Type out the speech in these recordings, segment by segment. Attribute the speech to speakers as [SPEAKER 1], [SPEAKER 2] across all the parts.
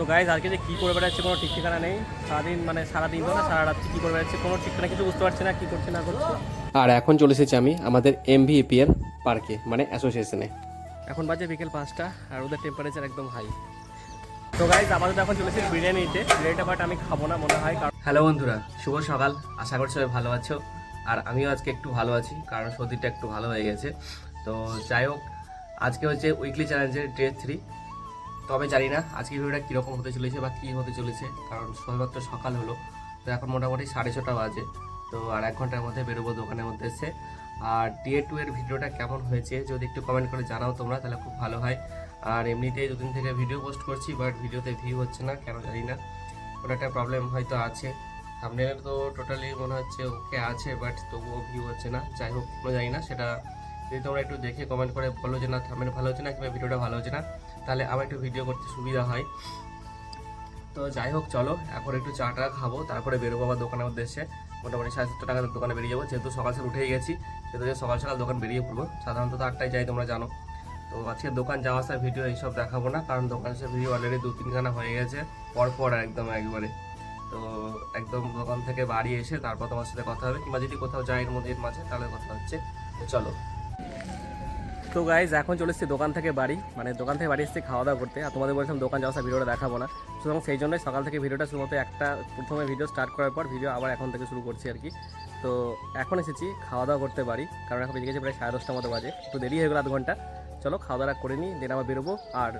[SPEAKER 1] তো গাইজ আজকে যে কী করে বেড়াচ্ছে কোনো ঠিক ঠিকানা নেই। সারাদিন মানে সারাদিন তো না সারা রাত্রি কী করে বেড়াচ্ছে কোনো ঠিকানা কিছু বুঝতে পারছি না কী করছে না করছে।
[SPEAKER 2] আর এখন চলে এসেছি আমি আমাদের এমভিএপি এর পার্কে মানে অ্যাসোসিয়েশনে
[SPEAKER 1] এখন বাজে বিকেল পাঁচটা আর ওদের টেম্পারেচার একদম হাই তো গাইজ আপাতত এখন চলেছি বিরিয়ানিতে। বিরিয়ানিটা বাট আমি খাব না মনে হয় কারণ
[SPEAKER 2] হ্যালো বন্ধুরা শুভ সকাল। আশা করছি সবাই ভালো আছো। আর আমিও আজকে একটু ভালো আছি কারণ সর্দিটা একটু ভালো হয়ে গেছে। তো যাই হোক আজকে হচ্ছে উইকলি চ্যালেঞ্জের ডে থ্রি তবে জানি না আজকে ভিডিওটা কীরকম হতে চলেছে বা কী হতে চলেছে, কারণ সবেমাত্র সকাল হলো, তো এখন মোটামুটি সাড়ে ছটা বাজে, তো আর এক ঘণ্টার মধ্যে বেরোবো দোকানের মধ্যে এসে। আর ডে টু এর ভিডিওটা কেমন হয়েছে, যদি একটু কমেন্ট করে জানাও তোমরা, তাহলে খুব ভালো হয়। আর এমনিতেই দুদিন থেকে ভিডিও পোস্ট করছি বাট ভিডিওতে ভিউ হচ্ছে না, কেন জানি না। ওটা একটা প্রবলেম হয়তো আছে। থামনেল তো টোটালি মনে হচ্ছে ওকে আছে বাট তবুও ভিউ হচ্ছে না। যাই হোক, কোনো জানি না, সেটা যদি তোমরা একটু দেখে কমেন্ট করে বলো যে না থামনেল ভালো হচ্ছে না কিংবা ভিডিওটা ভালো হচ্ছে না তাহলে আমার একটু ভিডিও করতে সুবিধা হয়। তো যাই হোক, চলো, এখন একটু চাটা খাব, তারপরে বেরোবো আবার দোকানের উদ্দেশ্যে। মোটামুটি সাড়ে সাতটা টাকার দোকানে বেরিয়ে যাব, যেহেতু সকাল সকাল উঠেই গেছি, সেহেতু যে সকাল সকাল দোকান বেরিয়ে পড়ব। সাধারণত আটটায় যাই, তোমরা জানো। তো আজকে দোকান যাওয়া আসার ভিডিও এইসব দেখাবো না, কারণ দোকান আসার ভিডিও অলরেডি দু তিনখানা হয়ে গেছে, পরপর একদম একবারে। তো একদম দোকান থেকে বাড়ি এসে তারপর তোমার সাথে কথা হবে, কিংবা যদি কোথাও যাই এর মধ্যে মাঝে, তাহলে কথা হচ্ছে। তো চলো।
[SPEAKER 1] তো গাইজ এখন চলে এসেছি দোকান থেকে বাড়ি। মানে দোকান থেকে বাড়ি এসেছি খাওয়া দাওয়া করতে। আর তোমাদের বলছিলাম দোকান যাওয়া ভিডিওটা দেখাবো না। সুতরাং সেই জন্যই সকাল থেকে ভিডিওটা শুধুমাত্র একটা, প্রথমে ভিডিও স্টার্ট করার পর ভিডিও আবার এখন থেকে শুরু করছি আর কি। তো এখন এসেছি খাওয়া দাওয়া করতে বাড়ি। কারণ এখন গেছে প্রায় সাড়ে দশটার মতো বাজে। একটু দেরি হয়ে গেল আধ ঘণ্টা। চলো খাওয়া দাওয়া করে নিই দেন আবার বেরোবো। আর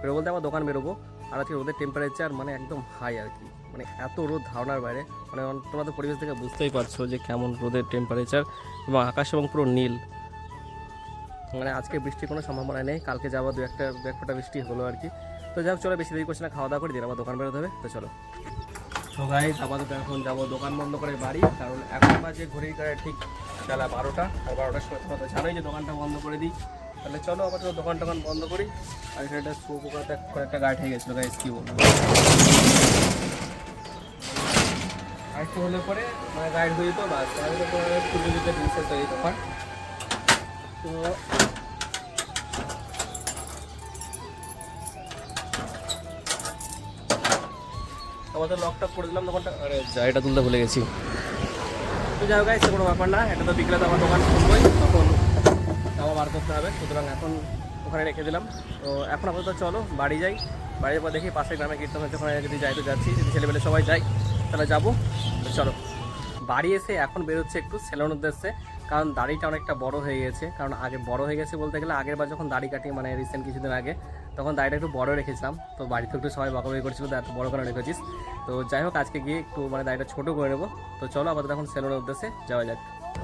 [SPEAKER 1] বেরোবো বলতে আবার দোকান বেরোবো। আর আজকে রোদের টেম্পারেচার মানে একদম হাই আর কি। মানে এত রোদ ধারণার বাইরে। মানে তোমরা তো পরিবেশ থেকে বুঝতেই পারছ যে কেমন রোদের টেম্পারেচার এবং আকাশ এবং পুরো নীল। মানে আজকে বৃষ্টির কোনো সম্ভাবনা নেই, কালকে যাব দু একটা, দু এক ফোঁটা বৃষ্টি হলো আর কি। তো যাই হোক, চলো বেশি দেরি করছি না, খাওয়া দাওয়া করে দিন আবার দোকান বেরোতে হবে, তো চলো। তো আপাতত এখন যাব দোকান বন্ধ করে বাড়ি, কারণ এখন বাজে ঘড়ির কারে ঠিক বেলা বারোটা আর বারোটার সময় তোমরা তো জানোই যে দোকানটা বন্ধ করে দিই। তাহলে চলো আপাতত দোকান টোকান বন্ধ করি, আর একটা শুয়োপোকাতে একটা গাড়ি হয়ে গেছিল গাইজ কী বলব। আর একটু হলে পরে মানে গাইড হয়ে যেত, বাস। তাহলে পরে খুলে দিতে দিচ্ছে তো এই দোকান তো আমাদের লকটা করে দিলাম দোকানটা আরে জায়গাটা তুলতে ভুলে গেছি। তো যাই হোক সে কোনো ব্যাপার না এটা তো বিকেলে তো আমার দোকান খুলবই তখন জামা বার করতে হবে সুতরাং এখন ওখানে রেখে দিলাম। তো এখন আপাতত চলো বাড়ি যাই বাড়ির পর দেখি পাশের গ্রামে কীর্তন হচ্ছে ওখানে যদি যাই তো যাচ্ছি যদি ছেলেবেলে সবাই যাই তাহলে যাব চলো। বাড়ি এসে এখন বেরোচ্ছে একটু সেলুন উদ্দেশ্যে। কারণ দাড়িটা অনেকটা বড় হয়ে গেছে। কারণ আগে বড় হয়ে গেছে বলতে গেলে আগের বার যখন দাড়ি কাটি মানে রিসেন্ট কিছুদিন আগে, তখন দাড়িটা একটু বড় রেখেছিলাম। তো বাড়িতে একটু সবাই বকাবকি করছিল, তো এত বড় করে রেখেছিস? তো যাই হোক, আজকে গিয়ে একটু মানে দাড়িটা ছোটো করে নেব। তো চলো আপাতত এখন সেলুনের উদ্দেশ্যে যাওয়া যাক।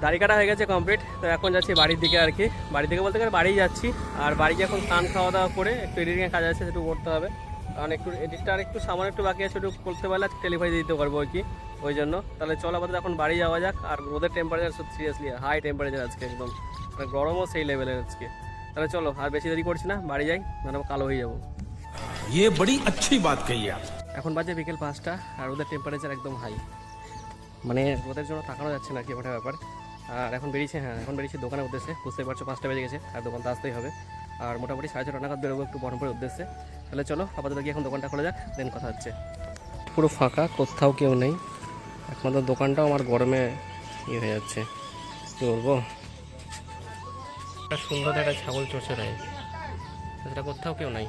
[SPEAKER 1] দাড়ি কাটা হয়ে গেছে কমপ্লিট তো এখন যাচ্ছি বাড়ির দিকে আর কি। বাড়ি থেকে বলতে গেলে বাড়ি যাচ্ছি। আর বাড়িতে এখন স্নান খাওয়া দাওয়া করে একটু এডিটিংয়ের কাজ আছে সেটু করতে হবে। কারণ একটু এডিটটা আর একটু সামান্য একটু বাকি আছে একটু করতে পারলে টেলিফাই দিতে পারব আর কি। ওই জন্য তাহলে চল আপাতত এখন বাড়ি যাওয়া যাক আর রোদের টেম্পারেচার সব সিরিয়াসলি হাই টেম্পারেচার আজকে একদম মানে গরমও সেই লেভেলের আজকে তাহলে চলো আর বেশি দেরি করছি না বাড়ি যাই মানে কালো হয়ে যাবো
[SPEAKER 3] ये बड़ी अच्छी बात कही आप
[SPEAKER 1] এখন বাজে বিকেল পাঁচটা আর রোদের টেম্পারেচার একদম হাই মানে রোদের জন্য তাকানো যাচ্ছে না কি ওটা ব্যাপার আর এখন বেরিয়েছে হ্যাঁ এখন বেরিয়েছে দোকানের উদ্দেশ্যে বুঝতেই পারছো পাঁচটা বেজে গেছে আর দোকান তো আসতেই হবে আর মোটামুটি সাড়ে ছটা নাগাদ বেরোবো একটু বহরমপুরের উদ্দেশ্যে তাহলে চলো আপাতত গিয়ে এখন দোকানটা খোলা যাক দেন কথা হচ্ছে পুরো ফাঁকা কোথাও কেউ নেই একমাত্র দোকানটাও আমার গরমে ইয়ে হয়ে যাচ্ছে। কী বলব? একটা সুন্দর একটা ছাগল চষে দেয় সেটা কোথাও কেউ নাই।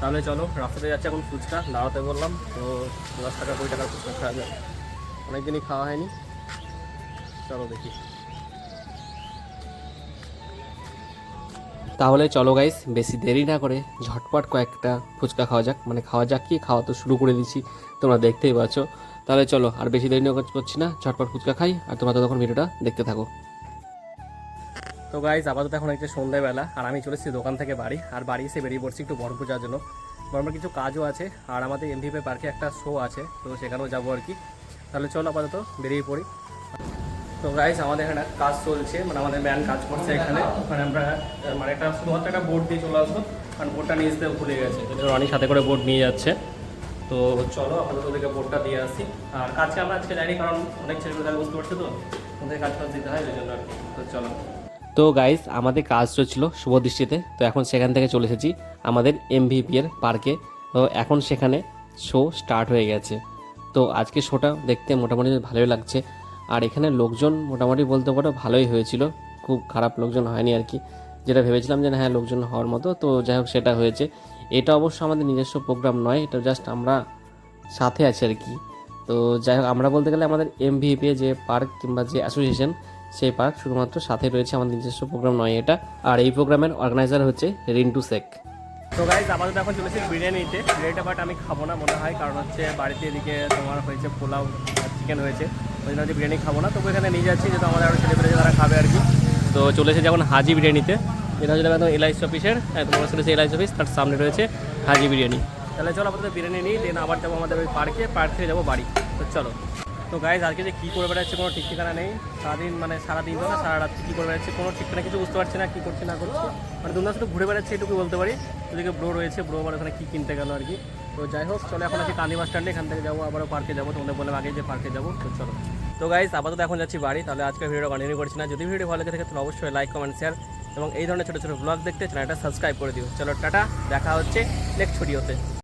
[SPEAKER 1] তাহলে চলো রাস্তাতে যাচ্ছে এখন ফুচকা দাঁড়াতে বললাম তো দশ টাকা কুড়ি টাকার ফুচকা খাওয়া যায় অনেকদিনই খাওয়া হয়নি। চলো দেখি।
[SPEAKER 2] তাহলে চলো গাইস বেশি দেরি না করে ঝটপট কয়েকটা ফুচকা খাওয়া যাক। মানে খাওয়া যাক কি? খাওয়া তো শুরু করে দিচ্ছি তোমরা দেখতেই পাচ্ছ। তাহলে চলো, আর বেশি দেরি না করছি না, ঝটপট ফুচকা খাই, আর তোমরা তখন ভিডিওটা দেখতে থাকো।
[SPEAKER 1] তো গাইজ আপাতত এখন একটা সন্ধ্যাবেলা, আর আমি চলে এসেছি দোকান থেকে বাড়ি, আর বাড়ি এসে বেরিয়ে পড়ছি একটু বরমপুর যাওয়ার জন্য। বরমপুর কিছু কাজও আছে, আর আমাদের এমভিপি পার্কে একটা শো আছে, তো সেখানেও যাব আর কি। তাহলে চলো আপাতত বেরিয়ে পড়ি। তো গাইজ আমাদের এখানে কাজ চলছে মানে আমাদের ম্যান কাজ করছে এখানে। মানে আমরা মানে একটা শুধুমাত্র একটা বোর্ড দিয়ে চলে আসব, কারণ বোর্ডটা নিয়ে আসতে ভুলে গেছে। অনেক সাথে করে বোর্ড নিয়ে যাচ্ছে। তো চলো, আপাতত ওদেরকে বোর্ডটা দিয়ে আসি। আর কাজকে আমরা আজকে জানি কারণ অনেক ছেলেমেয়েরা বুঝতে পারছে তো, ওদের কাজ কাজ দিতে হয় ওই জন্য তো চলো।
[SPEAKER 2] তো গাইস আমাদের কাজ চলছিল শুভদৃষ্টিতে তো এখন সেখান থেকে চলে এসেছি আমাদের এমভিপি এর পার্কে তো এখন সেখানে শো স্টার্ট হয়ে গেছে। তো আজকে শোটা দেখতে মোটামুটি ভালোই লাগছে। আর এখানে লোকজন মোটামুটি বলতে পারো ভালোই হয়েছিল। খুব খারাপ লোকজন হয়নি আর কি। যেটা ভেবেছিলাম যে হ্যাঁ লোকজন হওয়ার মতো। তো যাই হোক, সেটা হয়েছে। এটা অবশ্য আমাদের নিজস্ব প্রোগ্রাম নয়, এটা জাস্ট আমরা সাথে আছি আর কি। তো যাই হোক, আমরা বলতে গেলে আমাদের এমভিপি যে পার্ক কিংবা যে অ্যাসোসিয়েশন সেই পার্ক শুধুমাত্র সাথে রয়েছে আমাদের নিজস্ব প্রোগ্রাম নয় এটা। আর এই প্রোগ্রামের অর্গানাইজার হচ্ছে রিন্টু শেখ।
[SPEAKER 1] তো গাইজ আপাতত এখন চলেছি বিরিয়ানিতে। বিরিয়ানিটা বাট আমি খাব না মনে হয়, কারণ হচ্ছে বাড়িতে এদিকে তোমার হয়েছে পোলাও চিকেন হয়েছে। ওই জন্য বিরিয়ানি খাব না। তবু এখানে নিয়ে যাচ্ছি, যেহেতু আমাদের আরও ছেলে পেলে তারা খাবে আর কি। তো চলেছে যেমন হাজি বিরিয়ানিতে। এটা হচ্ছে একদম এলআইসি অফিসের হ্যাঁ তোমার চলেছে এলআইসি অফিস, তার সামনে রয়েছে হাজি বিরিয়ানি। তাহলে চলো আপাতত বিরিয়ানি নিই দেন আবার যাব আমাদের ওই পার্কে, পার্ক থেকে যাব বাড়ি। তো চলো। তো গাইজ আজকে যে কী করে বেড়াচ্ছে কোনো ঠিক ঠিকানা নেই। সারাদিন মানে সারাদিন তো না সারা রাত্রি কী করে বেড়াচ্ছে কোনো ঠিক ঠিকানা কিছু বুঝতে পারছি না, কী করছে না করছে। মানে দুর্গা শুধু ঘুরে বেড়াচ্ছে এটুকু বলতে পারি। ওদিকে ব্রো রয়েছে ব্রো আবার ওখানে কী কিনতে গেল আর কি। তো যাই হোক, চলো এখন আছি কান্দি বাস স্ট্যান্ডে এখান থেকে যাব, আবারও পার্কে যাব। তোমাদের বললাম আগে যে পার্কে যাব, তো চলো। তো গাইস আপাতত এখন যাচ্ছি বাড়ি, তাহলে আজকে ভিডিও কন্টিনিউ করছি না। যদি ভিডিও ভালো লাগে থাকে, তাহলে অবশ্যই লাইক কমেন্ট শেয়ার এবং এই ধরনের ছোটো ছোটো ব্লগ দেখতে চ্যানেলটা সাবস্ক্রাইব করে দিও। চলো, টাটা, দেখা হচ্ছে নেক্সট ভিডিওতে